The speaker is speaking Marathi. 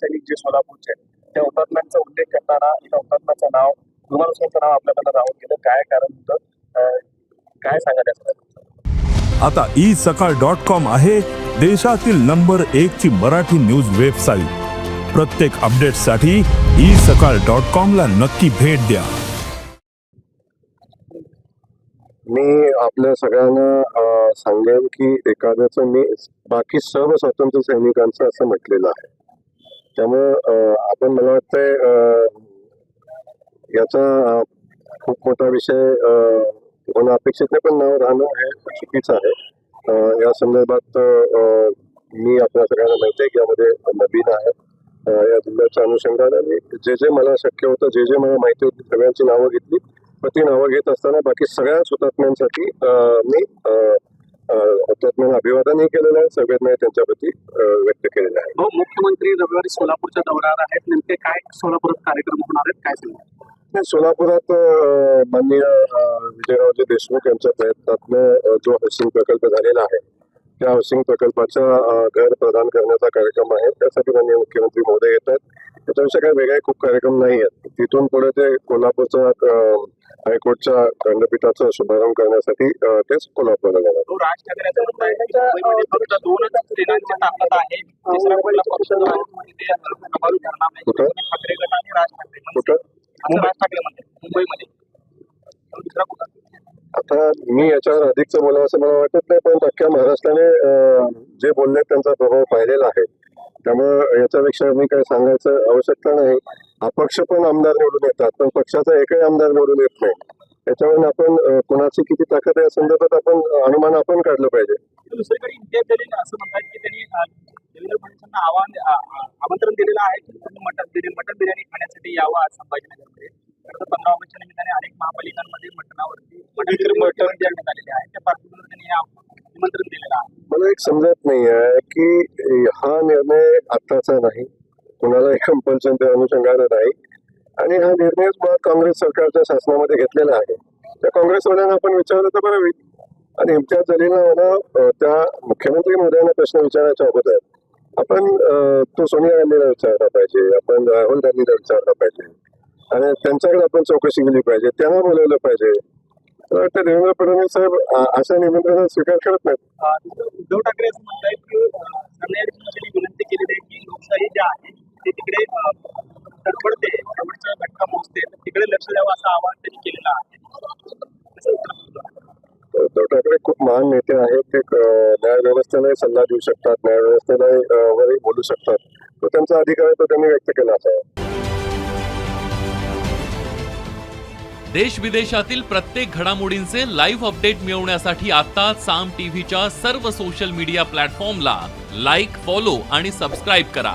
सैनिक जे सोलापूरचे त्या हुतात्म्यांचा उल्लेख करताना एका हुतात्म्याचं नाव रुमाल हुसेनचं नाव आपल्याकडे राहून गेलं. काय कारण होतं? काय सांगा त्याचं आता ई सकाळ डॉट कॉम आहे देशातील नंबर एक ची मराठी न्यूज वेबसाईट प्रत्येक अपडेटसाठी ई सकाळ डॉट कॉम ला नक्की भेट द्या. मी आपल्या सगळ्यांना सांगेन की एखाद्याचं मी बाकी सर्व स्वातंत्र्य सैनिकांचं असं म्हटलेलं आहे. त्यामुळं आपण मला वाटतंय याचा खूप मोठा विषय होणं अपेक्षित नाही पण नाव राहणं हे चुकीचं आहे. या संदर्भात मी आपल्या सगळ्यांना माहिती आहे की यामध्ये नवीन आहे. या जिल्ह्याच्या अनुषंगाने मी जे जे मला शक्य होतं जे जे मला माहिती होती सगळ्यांची नावं घेतली. पण ती नावं घेत असताना बाकी सगळ्याच हुतात्म्यांसाठी मी अभिवादनही केलेलं आहे. संवेदनाही त्यांच्याप्रती व्यक्त केलेल्या आहे. हो मुख्यमंत्री रविवारी सोलापूरच्या दौऱ्यावर आहेत. नेमके काय सोलापुरात कार्यक्रम होणार आहेत? काय सांगा नाही, सोलापुरात माननीय विजयरावजी देशमुख यांच्या प्रयत्नातनं जो हाऊसिंग प्रकल्प झालेला आहे त्या हाऊसिंग प्रकल्पाच्या अ, घर प्रदान करण्याचा कार्यक्रम आहे. त्यासाठी माननीय मुख्यमंत्री महोदय येत आहेत त्याच्याविषयी काही वेगळे खूप कार्यक्रम नाही आहेत. तिथून पुढे ते कोल्हापूरच्या अ, हायकोर्टच्या खंडपीठाचा शुभारंभ करण्यासाठी तेच कोल्हापूरला जाणार. तो राज ठाकरेंचा मुद्दा आहे. की मुंबईमध्ये फक्त दोनच सेनांची ताकद आहे. तिसरा कुठला पक्ष जो आहे? तो तिथे प्रभावी ठरणार नाही. कुठं? ठाकरे गट आणि राज ठाकरे कुठं? असं राज ठाकरे म्हणते मुंबईमध्ये. दुसरा कुठला आता मी याच्यावर अधिकचं बोलावं असं मला वाटत नाही पण अख्ख्या महाराष्ट्राने अं, जे बोलले त्यांचा प्रभाव पाहिलेला आहे. त्यामुळं याच्यापेक्षा मी काही सांगायचं आवश्यकता नाही. अपक्ष पण आमदार निवडून येतात पण पक्षाचा एकही आमदार निवडून येत नाही. त्याच्यावरून आपण कोणाची किती ताकद आहे या संदर्भात आपण अनुमान आपण काढलं पाहिजे. दुसरीकडे इम्तियाज जलील असं म्हणतात की त्यांनी देवेंद्र फडणवीसांना आव्हान आमंत्रण दिलेलं आहे की तुम्ही मटन बिर्याणी मटन बिर्याणी खाण्यासाठी यावं आज संभाजीनगरमध्ये खरं तर पंधरा ऑगस्टच्या निमित्ताने अनेक महापालिकांमध्ये मटणावरती मटन मटन देण्यात आलेले आहे. त्या पार्श्वभूमीवर त्यांनी आमंत्रण दिलेलं आहे. मला एक समजत नाही आहे की आत्ताचा नाही. कुणालाही ते अनुषंगानं नाही. आणि हा निर्णय मुळात काँग्रेस सरकारच्या शासनामध्ये घेतलेला आहे. त्या काँग्रेसवाल्यांना आपण विचारलं तर बरं होईल. आणि इम्तियाज जलीलला मला त्या मुख्यमंत्री मोदयांना प्रश्न विचारायच्या अगोदर आपण तो सोनिया गांधीला विचारला पाहिजे. आपण राहुल गांधीला विचारला पाहिजे. आणि त्यांच्याकडे आपण चौकशी केली पाहिजे. त्यांना बोलवलं पाहिजे. मला वाटतं देवेंद्र फडणवीस साहेब अशा निमंत्रणाचा स्वीकार करत नाहीत. उद्धव ठाकरे जी आहे ती तिकडे गडबडते गडबडचा घटका मोजते. तिकडे लक्ष द्यावं असं आवाहन त्यांनी केलेलं आहे? उद्धव ठाकरे खूप महान नेते आहेत. ते न्यायव्यवस्थेलाही सल्ला देऊ शकतात न्यायव्यवस्थेला अं, वरही बोलू शकतात. तो त्यांचा अधिकार आहे तो त्यांनी व्यक्त केला असावा देश विदेशातील प्रत्येक घडामोडींचे लाईव्ह अपडेट मिळवण्यासाठी आता साम टीव्हीच्या सर्व सोशल मीडिया प्लॅटफॉर्मला लाईक फॉलो आणि सबस्क्राईब करा.